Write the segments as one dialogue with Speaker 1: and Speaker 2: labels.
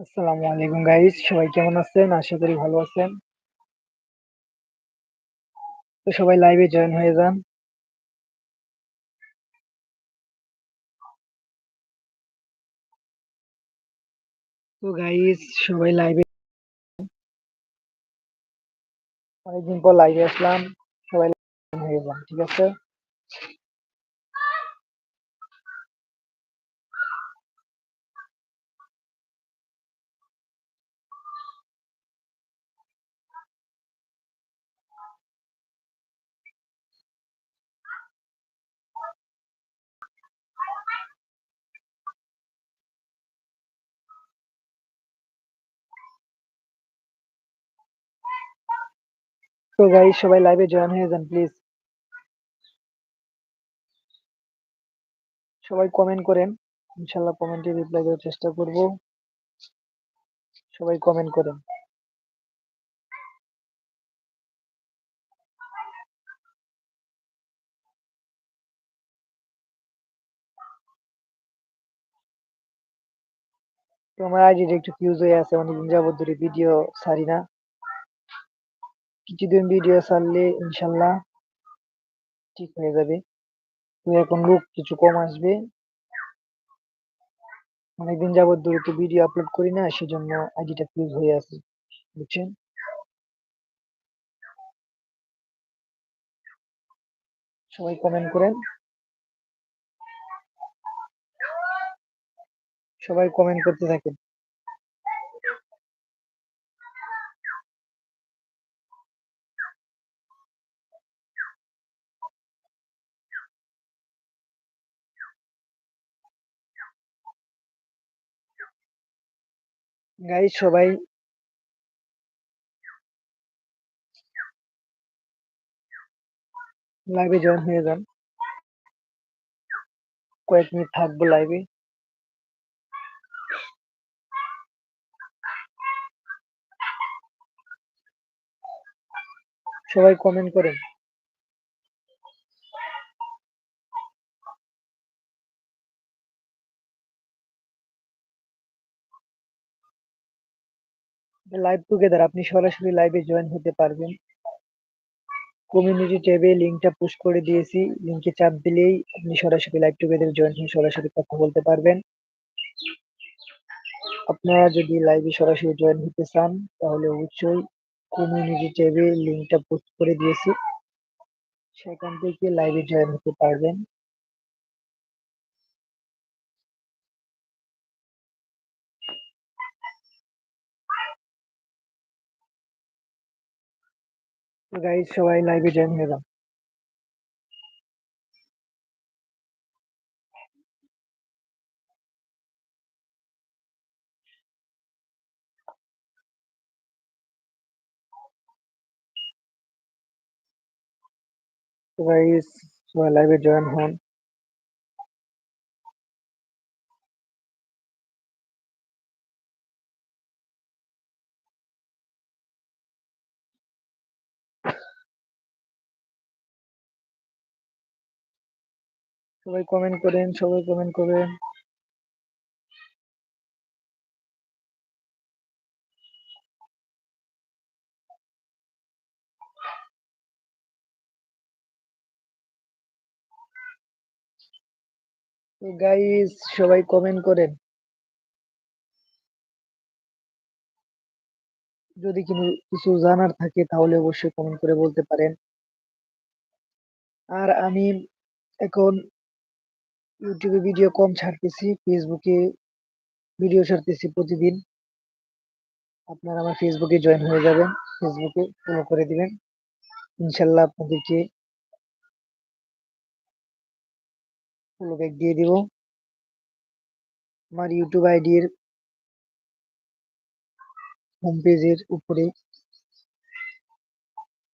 Speaker 1: আসসালামু আলাইকুম গাইস সবাই কেমন আছেন? আশা করি ভালো আছেন। তো সবাই লাইভে জয়েন হয়ে যান। তো গাইস সবাই লাইভে অনেকদিন পর লাইভে আসলাম। সবাই হয়ে যান, ঠিক আছে? তো গাইস সবাই লাইভে জয়েন হয়ে যান প্লিজ সবাই কমেন্ট করেন ইনশাল্লাহ কমেন্টে রিপ্লাই দেওয়ার চেষ্টা করব। সবাই কমেন্ট করেন। তো আমার একটু ফিউজ হয়ে আছে, অনেকদিন যাবত ধরে ভিডিও ছাড়ি না কিছুদিন ভিডিও ছাড়লে ইনশাল্লাহ ঠিক হয়ে যাবে। তো এখন লোক কিছু কম আসবে। অনেকদিন যাবত ধরে তো ভিডিও আপলোড করি না, সেজন্য আইডিটা ফিউজ হয়ে আছে, বুঝছেন? সবাই কমেন্ট করেন। সবাই কমেন্ট করতে থাকেন। গাইজ সবাই লাইভে জয়েন হয়ে যান। কয়েক মিনিট থাকব লাইভে সবাই কমেন্ট করেন। লাইভ টুগেদার আপনি সরাসরি লাইভে জয়েন হতে পারবেন। কমিউনিটি ট্যাবে লিংকটা পুশ করে দিয়েছি লিংকে চাপ দিলেই আপনি সরাসরি লাইভ টুগেদার জয়েন হয়ে সরাসরি কথা বলতে পারবেন। আপনারা যদি লাইভে সরাসরি জয়েন হতে চান, তাহলে অবশ্যই কমিউনিটি ট্যাবে লিংকটা পোস্ট করে দিয়েছি। সেখান থেকে লাইভে জয়েন হতে পারবেন। গাইজ সবাই লাইভে জয়েন হয়ে যান তো গাইজ সবাই লাইভে জয়েন হন সবাই কমেন্ট করেন, সবাই কমেন্ট করেন। তো গাইস সবাই কমেন্ট করেন। যদি কোনো কিছু জানার থাকে, তাহলে অবশ্যই কমেন্ট করে বলতে পারেন। আর আমি এখন ইউটিউবে ভিডিও কম ছাড়তেছি ফেসবুকে ভিডিও ছাড়তেছি প্রতিদিন। আপনারা আমার ফেসবুকে জয়েন হয়ে যাবেন ফেসবুকে ফলো করে দিবেন। ইনশাল্লাহ আপনাদেরকে ফলো ব্যাক দিয়ে দিব। আমার ইউটিউব আইডির হোম পেজের উপরে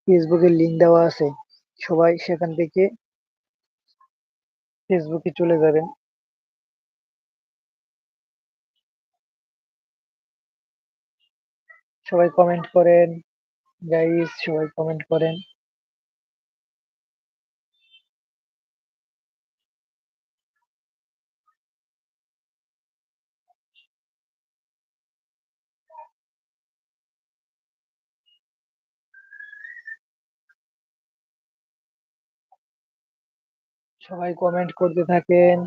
Speaker 1: ফেসবুকের লিংক দেওয়া আছে। সবাই সেখান থেকে ফেসবুকে চলে যাবেন। সবাই কমেন্ট করেন। গাইস সবাই কমেন্ট করেন। সবাই কমেন্ট করতে থাকেন।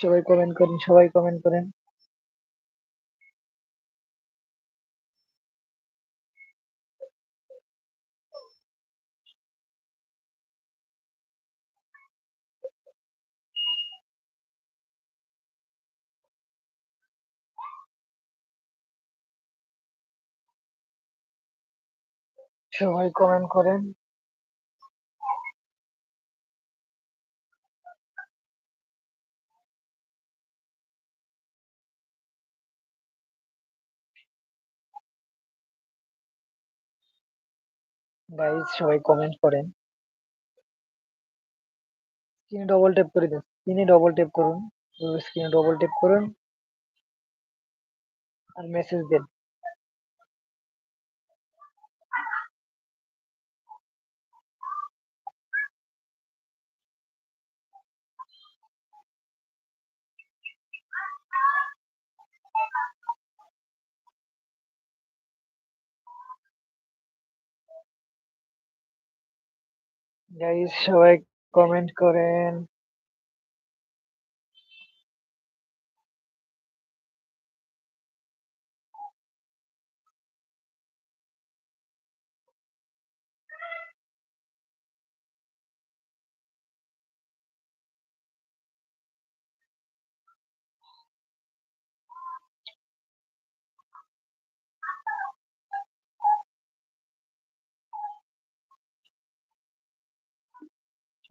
Speaker 1: সবাই কমেন্ট করেন সবাই কমেন্ট করেন। সবাই কমেন্ট করেন। গাইজ সবাই কমেন্ট করেন। স্ক্রিনে ডবল ট্যাপ করে দিন। স্ক্রিনে ডবল ট্যাপ করুন। স্ক্রিনে ডবল ট্যাপ করুন। আর মেসেজ দেন। গাইজ সবাই কমেন্ট করেন।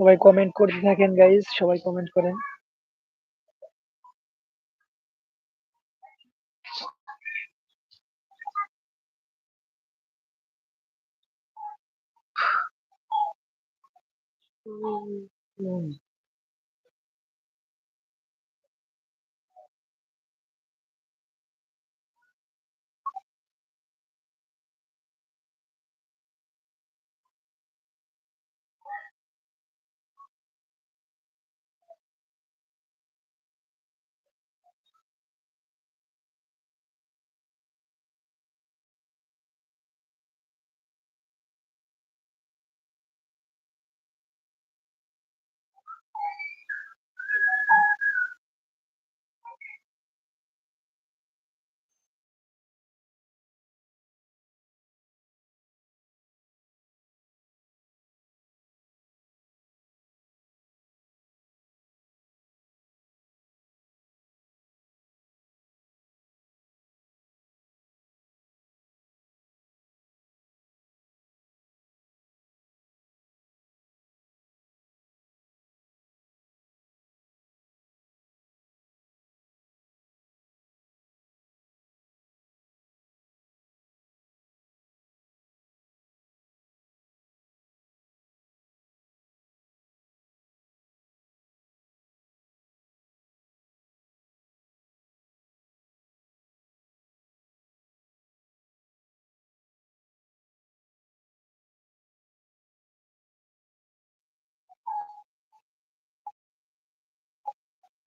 Speaker 1: সবাই কমেন্ট করতে থাকেন গাইজ সবাই কমেন্ট করেন হুম।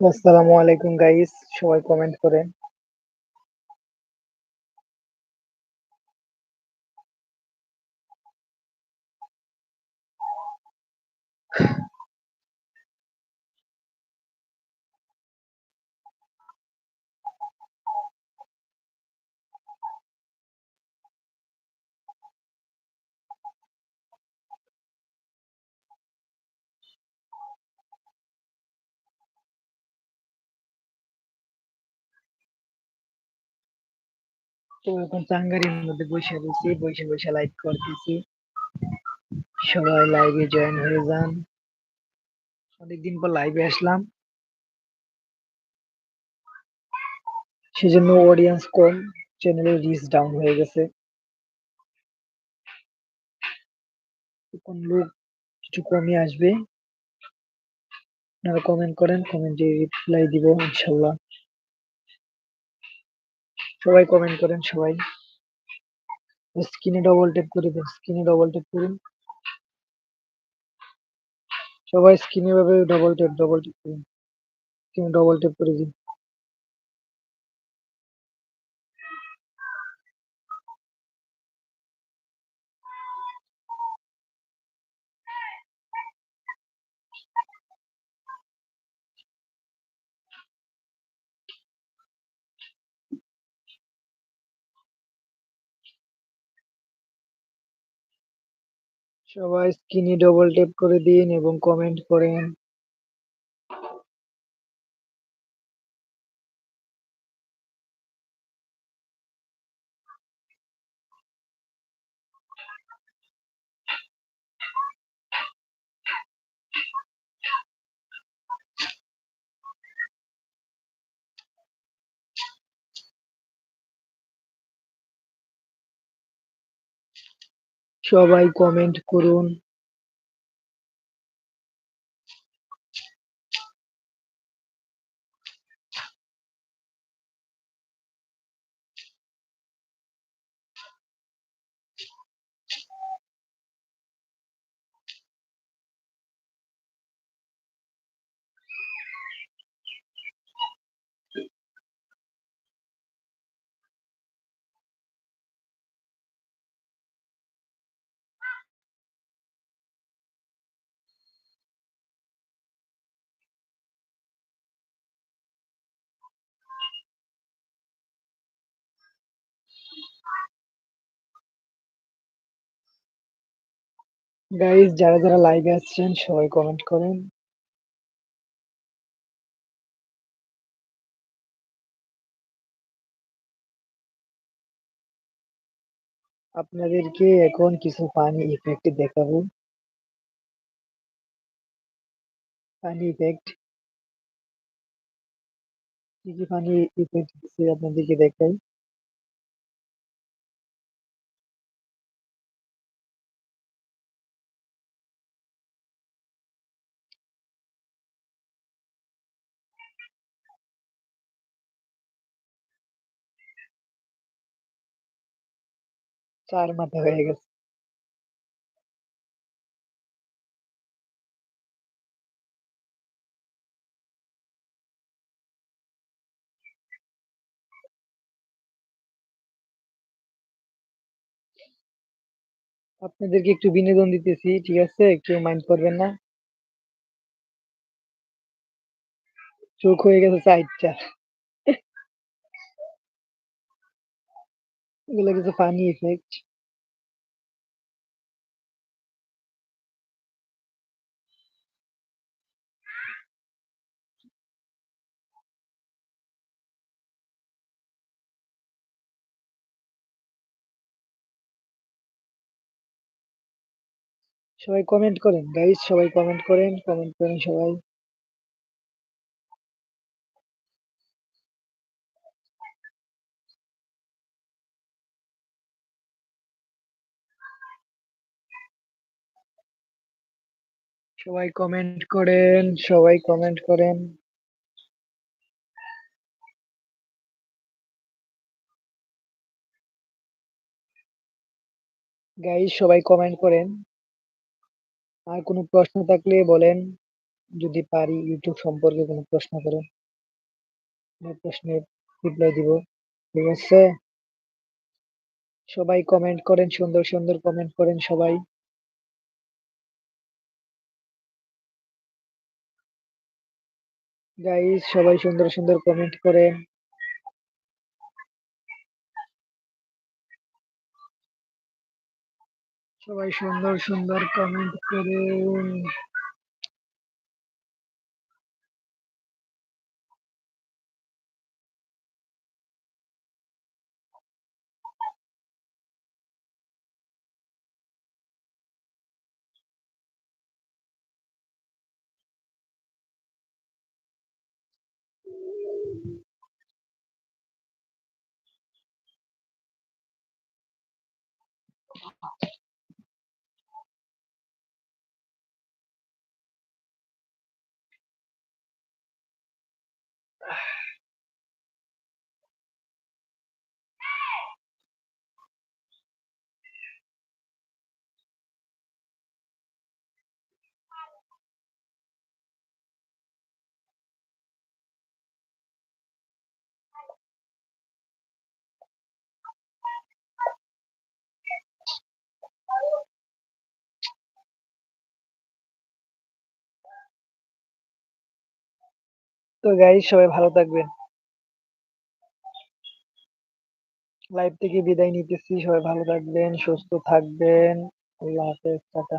Speaker 1: আসসালামু আলাইকুম গাইস সবাই কমেন্ট করেন। তো এখন চাঙ্গারির মধ্যে বসে রয়েছি বসে বসে লাইভ করতেছি। সবাই লাইভে জয়েন হয়ে যান। অনেকদিন পর লাইভে আসলাম। সেজন্য অডিয়েন্স কম চ্যানেলের রিচ ডাউন হয়ে গেছে। কোন লোক কিছু কমই আসবে। আপনারা কমেন্ট করেন কমেন্টে রিপ্লাই দিব, ইনশাল্লাহ। সবাই কমেন্ট করেন, সবাই। স্ক্রিনে ডবল ট্যাপ করে দেন স্ক্রিনে ডবল ট্যাপ করুন। সবাই স্ক্রিনে ভাবে ডবল ট্যাপ ডবল ট্যাপ করুন। স্ক্রিনে ডবল ট্যাপ করে দিন। সবাই স্ক্রিনে ডবল ট্যাপ করে দিন এবং কমেন্ট করেন। সবাই কমেন্ট করুন। গাইজ যারা যারা লাইভে আসছেন সবাই কমেন্ট করেন। আপনাদেরকে এখন কিছু পানি ইফেক্ট দেখাবো। পানি ইফেক্ট কি কি ফানি ইফেক্ট আপনাদেরকে দেখাই? চার মাথা হয়ে গেছে আপনাদেরকে একটু বিনোদন দিতেছি, ঠিক আছে? কেউ মাইন্ড করবেন না? চোখ হয়ে গেছে চারটা এগুলো কিছু ফানি ইফেক্ট সবাই কমেন্ট করেন গাইজ সবাই কমেন্ট করেন কমেন্ট করেন সবাই। সবাই কমেন্ট করেন, সবাই কমেন্ট করেন। গাইজ সবাই কমেন্ট করেন। আর কোনো প্রশ্ন থাকলে বলেন, যদি পারি ইউটিউব সম্পর্কে কোনো প্রশ্ন করেন। প্রশ্নের রিপ্লাই দিব, ঠিক আছে? সবাই কমেন্ট করেন, সুন্দর সুন্দর কমেন্ট করেন সবাই। গাইজ সবাই সুন্দর সুন্দর কমেন্ট করেন। সবাই সুন্দর সুন্দর কমেন্ট করুন। 好。তো গাই সবাই ভালো থাকবেন। লাইভ থেকে বিদায় নিতেছি, সবাই ভালো থাকবেন, সুস্থ থাকবেন। আল্লাহ হাফেজ, টাটা।